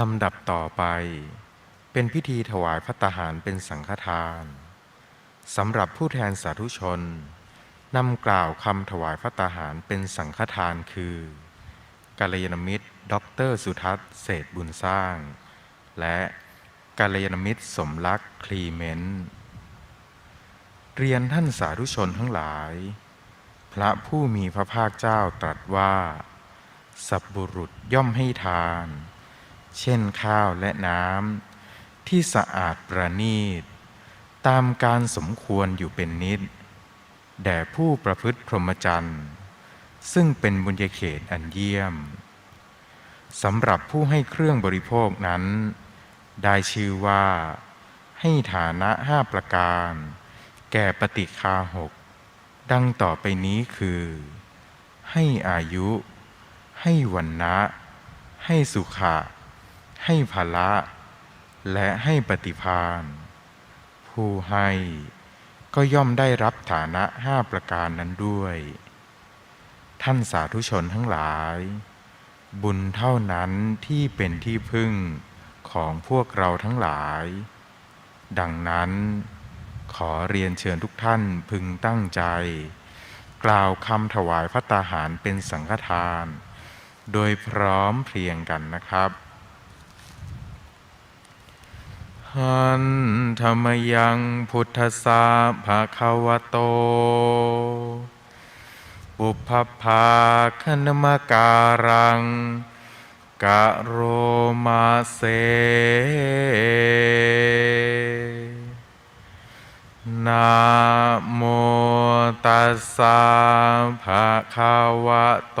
ลำดับต่อไป เป็นพิธีถวายพัตตาหารเป็นสังฆทานสำหรับผู้แทนสาธุชนนำกล่าวคำถวายพัตตาหารเป็นสังฆทานคือกัลยาณมิตรด็อกเตอร์สุทัศน์เศษบุญสร้าง และกัลยาณมิตรสมรักคลีเมนเรียนท่านสาธุชนทั้งหลาย พระผู้มีพระภาคเจ้าตรัสว่า สัพบุรุษย่อมให้ทาน เช่นข้าวและน้ำที่สะอาดประณีต ตามการสมควรอยู่เป็นนิด แด่ผู้ประพฤติพรหมจรรย์ ซึ่งเป็นบุญญเขตอันเยี่ยมสำหรับผู้ให้เครื่องบริโภคนั้น ได้ชื่อว่า ให้ฐานะห้าประการ แก่ปฏิคาหก ดังต่อไปนี้คือ ให้อายุ ให้วันนะ ให้สุขะ ให้ภละและให้ปฏิพานผู้ให้ก็ย่อมได้รับฐานะห้าประการนั้นด้วย ท่านสาธุชนทั้งหลาย บุญเท่านั้นที่เป็นที่พึ่งของพวกเราทั้งหลาย ดังนั้นขอเรียนเชิญทุกท่านพึงตั้งใจ กล่าวคำถวายพระตาหารเป็นสังฆทาน โดยพร้อมเพรียงกันนะครับ หันธรรมยังพุทธสาภาคาวะโต ปุพพาคณมการังกะโรมาเซนะโมตัสสะภะคะวะโต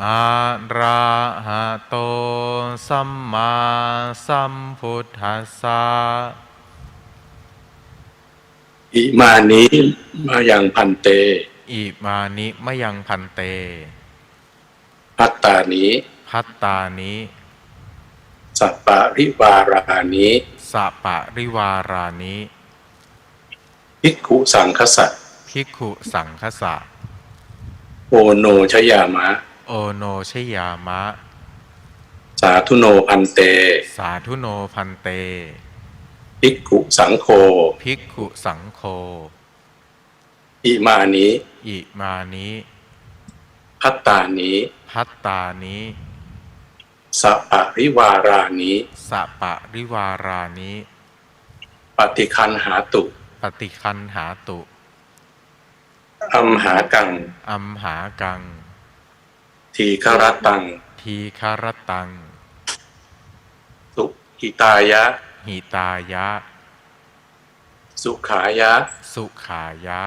อะระหะโตสัมมาสัมพุทธัสสะอิมานิมายังพันเต อิมานิมะยังพันเต พัตตานิพัตตานิสัปปะริวารานิสะปะริวารานิภิกขุสังคสัตภิกขุสังคสะโอโนชยามะ โอโนชยามะ สาธุโนพันเต สาธุโนพันเต ภิกขุสังโฆ ภิกขุสังโฆ อิมานิอิมานิพัตตานิพัตตานิสัปปะริวารานิสะปะริวารานิปฏิคันหาตุ ปฏิคันหาตุ อัมหากัง อัมหากัง ทีฆรตัง ทีคารตัง สุหิตายะ หิตายะ สุขายะ สุขายะ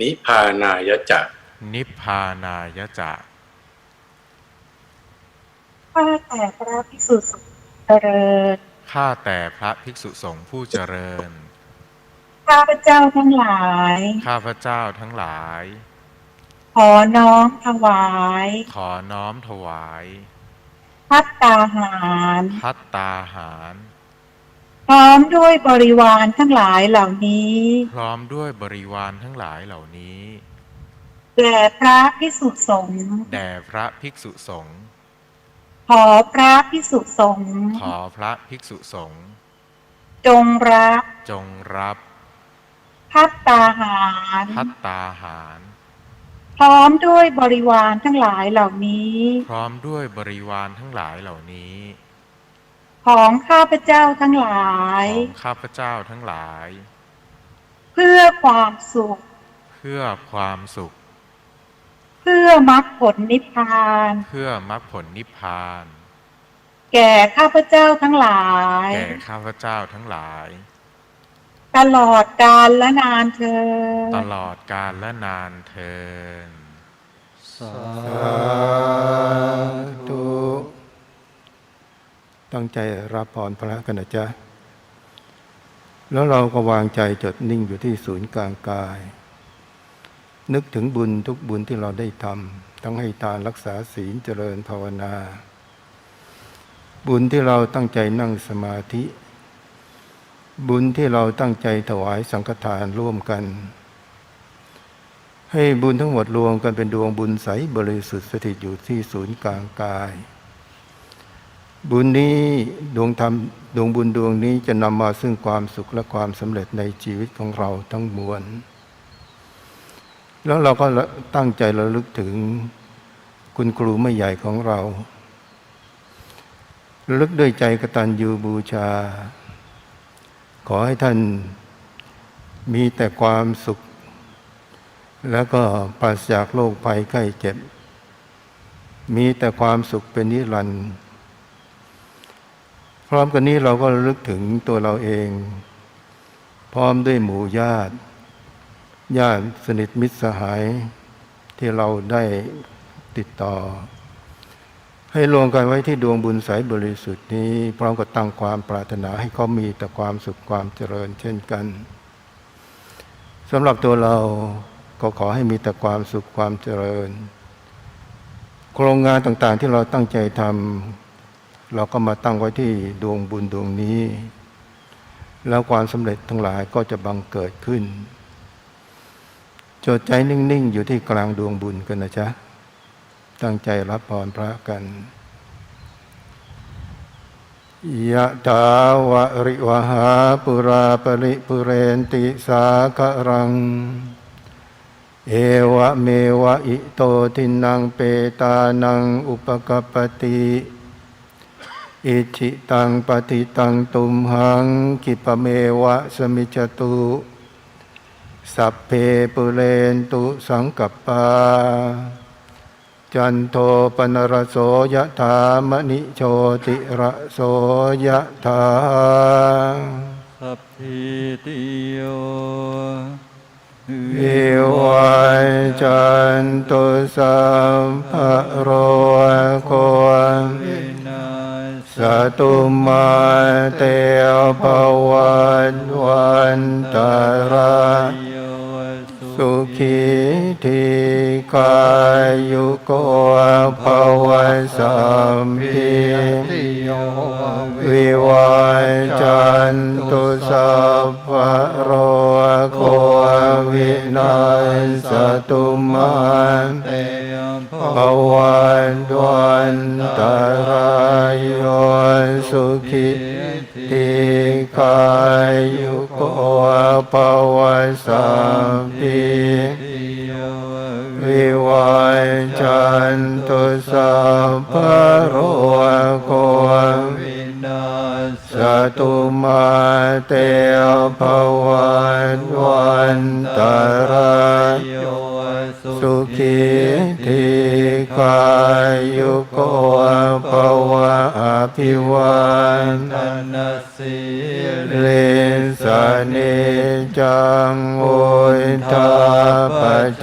นิพพานายะจะนิพพานายจะ ข้าแต่พระภิกษุสงฆ์เจริญ ข้าแต่พระภิกษุสงฆ์ผู้เจริญ ข้าพเจ้าทั้งหลาย ข้าพเจ้าทั้งหลาย ขอน้อมถวาย ขอน้อมถวายพัตตาหารพัตตาหาร พร้อมด้วยบริวารทั้งหลายเหล่านี้ พร้อมด้วยบริวารทั้งหลายเหล่านี้ แด่พระภิกษุสงฆ์แด่พระภิกษุสงฆ์ขอพระภิกษุสงฆ์ขอพระภิกษุสงฆ์จงรับจงรับพัตตาหารพัตตาหาร พร้อมด้วยบริวารทั้งหลายเหล่านี้ พร้อมด้วยบริวารทั้งหลายเหล่านี้ของข้าพเจ้าทั้งหลาย ของข้าพเจ้าทั้งหลาย เพื่อความสุข เพื่อความสุข เพื่อมรรคผลนิพพาน เพื่อมรรคผลนิพพาน แก่ข้าพเจ้าทั้งหลาย แก่ข้าพเจ้าทั้งหลาย ตลอดกาลและนานเธอญตลอดกาลและนานเทินสาธุตั้งใจรับพรพระกันนะจ๊ะ แล้วเราก็วางใจจดนิ่งอยู่ที่ศูนย์กลางกาย นึกถึงบุญทุกบุญที่เราได้ทำทั้งให้ทานรักษาศีลเจริญภาวนา บุญที่เราตั้งใจนั่งสมาธิ บุญที่เราตั้งใจถวายสังฆทานร่วมกัน ให้บุญทั้งหมดรวมกันเป็นดวงบุญใสบริสุทธิ์สถิตอยู่ที่ศูนย์กลางกาย บุญนี้ดวงธรรมดวงบุญดวงนี้จะนำมาซึ่งความสุขและความสำเร็จในชีวิตของเราทั้งมวล แล้วเราก็ตั้งใจระลึกถึงคุณครูไม่ใหญ่ของเราระลึกด้วยใจกตัญญูบูชา ขอให้ท่านมีแต่ความสุข แล้วก็ปราศจากโรคภัยไข้เจ็บ มีแต่ความสุขเป็นนิรันดร์พร้อมกันนี้เราก็ลึกถึงตัวเราเอง พร้อมด้วยหมู่ญาติ ญาติสนิทมิตรสหายที่เราได้ติดต่อ ให้รวมกันไว้ที่ดวงบุญใสบริสุทธิ์นี้ พร้อมกับตั้งความปรารถนาให้เขามีแต่ความสุขความเจริญเช่นกันสำหรับตัวเราก็ขอให้มีแต่ความสุขความเจริญ โครงงานต่างๆที่เราตั้งใจทำเราก็มาตั้งไว้ที่ดวงบุญดวงนี้ แล้วความสำเร็จทั้งหลายก็จะบังเกิดขึ้นจดใจนิ่ง ๆ อยู่ที่กลางดวงบุญกันนะจ๊ะ ตั้งใจรับพรพระกันยะถาวะริวหาปุราปริปุเรนติสาครัง เอวะเมวะอิโตทินังเปตานังอุปกปปติอิชิตังปฏิตังตุมหังกิปเมวะสมิจตุสัพเพปุเรนตุสังกปา จันโทปนรโสยถามณิโชติระโสยถาสัพพิติโยวิวัยจันตุสัมภโรโควินาสสตุมาเตภวันวันตารายโย สุขีทีกายุโกภวสัมพีวิวัยจันตุสัพพโรโควินัยสตุมาเตเตมภวันดวันตรายโยสุขิติกายุโกภวสัม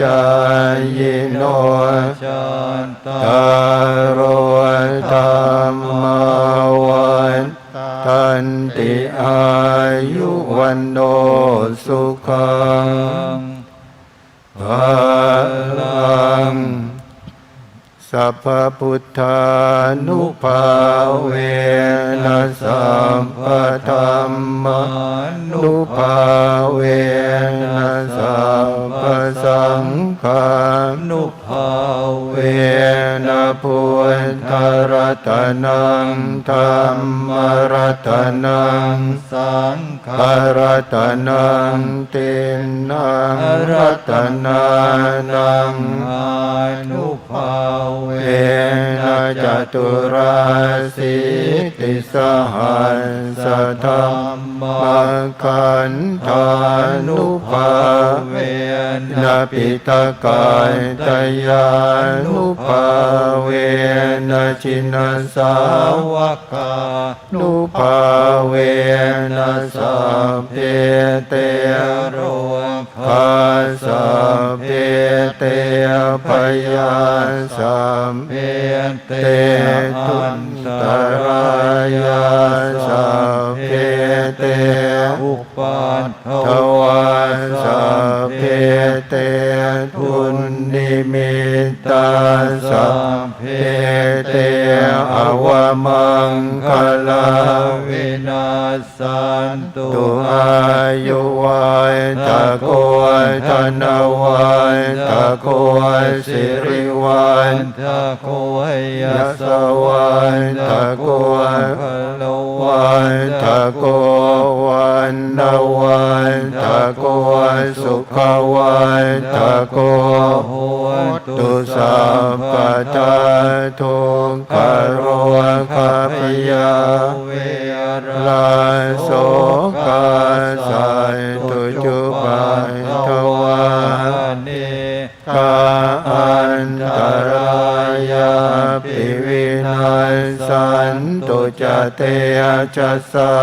จายโนจันตาตารโธรรมวันทันติอายุวันโนสุขังภาลังสัพพุทธานุภา เวนะสัมปสังฆานุภาเวน พุทธรัตนังธรรมรัตนังสังฆรัตนังเตนังรัตนานังอนุภาเวนะจตุราสิติสหัสธรรมมังคันธานุภาเวนะปิตกายตยานุภาเวนะชินสาวกานุภาเวนะสัพเพเตโรคาสัพเพเตพยาสัมเพเตทุนตรายาสัพเพเตอุปัฏฐวาสัพเพเตทุ นิมิตาสัพเพเตอวมังคลาวินาสันตุอายุวัยตะโกธนวัยตะโกสิริวันตะโกยสวันตะโกพลวันตะโกวัันตะวันตะโกสุขวันตะโกโหตุสัพพทาทุกขโรคาพยาเวรลาโสกาสัยตุจุ จเตจัสสะ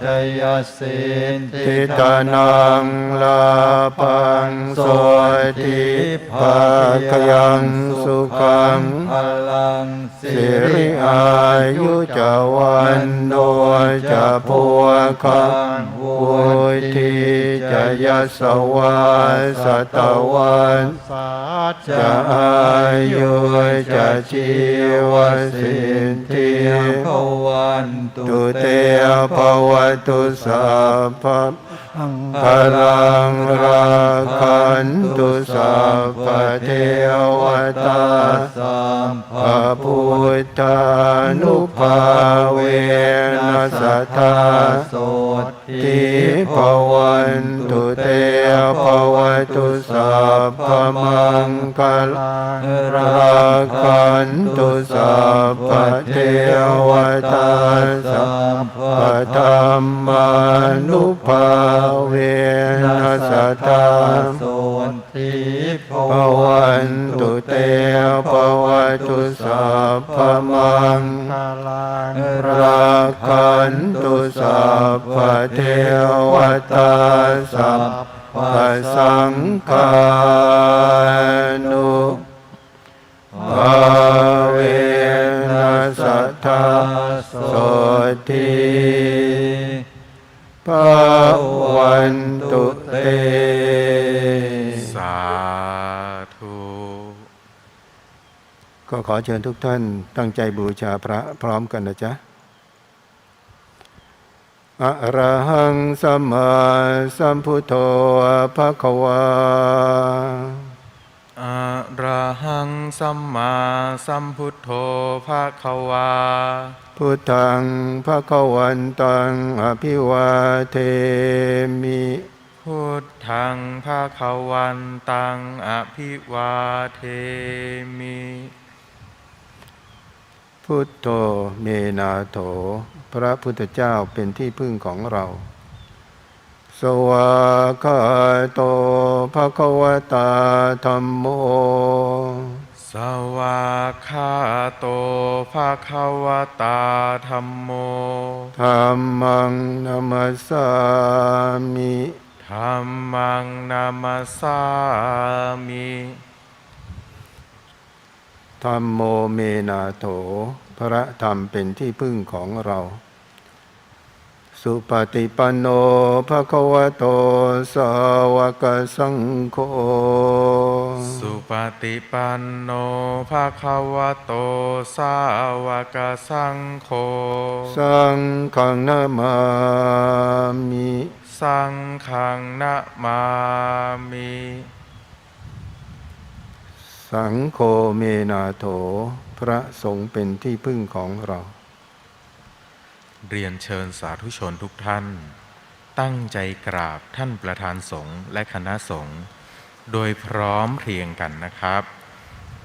ชยสินทิตานังลาปังโสติภาคยังสุขังพลังสิริอายุจวันโนจะพัวคัง วุธิจะยสวาสตวันจะอายุจะชีวสินทิภวันตุเตภวตุสัพพ พลังราคันตุสัพพเทวตาสัมภพุทธานุภาเวนัสสทธาโสติภวันตุเตภวตุสัพพมังคลังราคันตุสัพพเทวตาสัมภธรรมานุภาเวนัสสทธาโสติภวันตุเตภวตุสัพพมังลังราคันตุสัพพเทวตาสัพพสังฆานุภาเวนัสสทธาโสติภา นตุเต สาธุ ก็ขอเชิญทุกท่านตั้งใจบูชาพระพร้อมกันนะจ๊ะอะระหังสัมมาสัมพุทโธภะคะวาอะ ระหังสัมมาสัมพุทโธภะคะวา พุทธังภะคะวันตังอภิวาเทมิ พุทธังภาควันตังอภิวาเทมิ พุทโธเมนาโถ พระพุทธเจ้าเป็นที่พึ่งของเรา สวากขาโตภะคะวตาธรรมโม สวากขาโตภาควตาธรรมโมธรรมังนัมสสามิธรรมังนามาสามิธรรมโมเมนาโถ พระธรรมเป็นที่พึ่งของเรา สุปฏิปันโนภะคะวะโตสาวกสังโฆ สุปฏิปันโนภาควโตสาวกสังโฆ สังฆังนามามิ สังฆังนะมามิ สังโฆเมนาโถ พระสงฆ์เป็นที่พึ่งของเรา เรียนเชิญสาธุชนทุกท่าน ตั้งใจกราบท่านประธานสงฆ์และคณะสงฆ์โดยพร้อมเพรียงกันนะครับ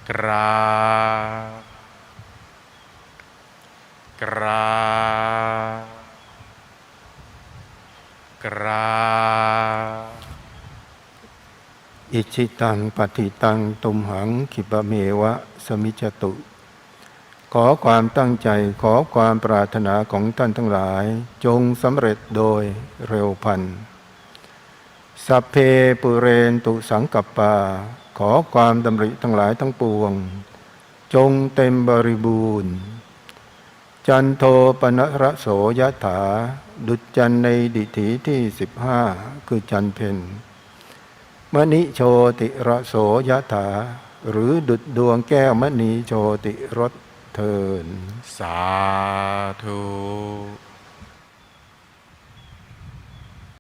กราบกราบกราบอิชิตังปฏิตังตุมหังขิปะเมวะ สมิจตุ ขอความตั้งใจขอความปรารถนาของท่านทั้งหลาย จงสำเร็จโดยเร็วพันสัพเพปุเรนตุสังกัปปา ขอความดำริทั้งหลายทั้งปวง จงเต็มบริบูรณ์ จันโทปนระโสยถา ดุจจันในดิถีที่สิบห้าคือจันเพนมณิโชติระโสยถา หรือดุจดวงแก้วมณีโชติรส เทินสาธุ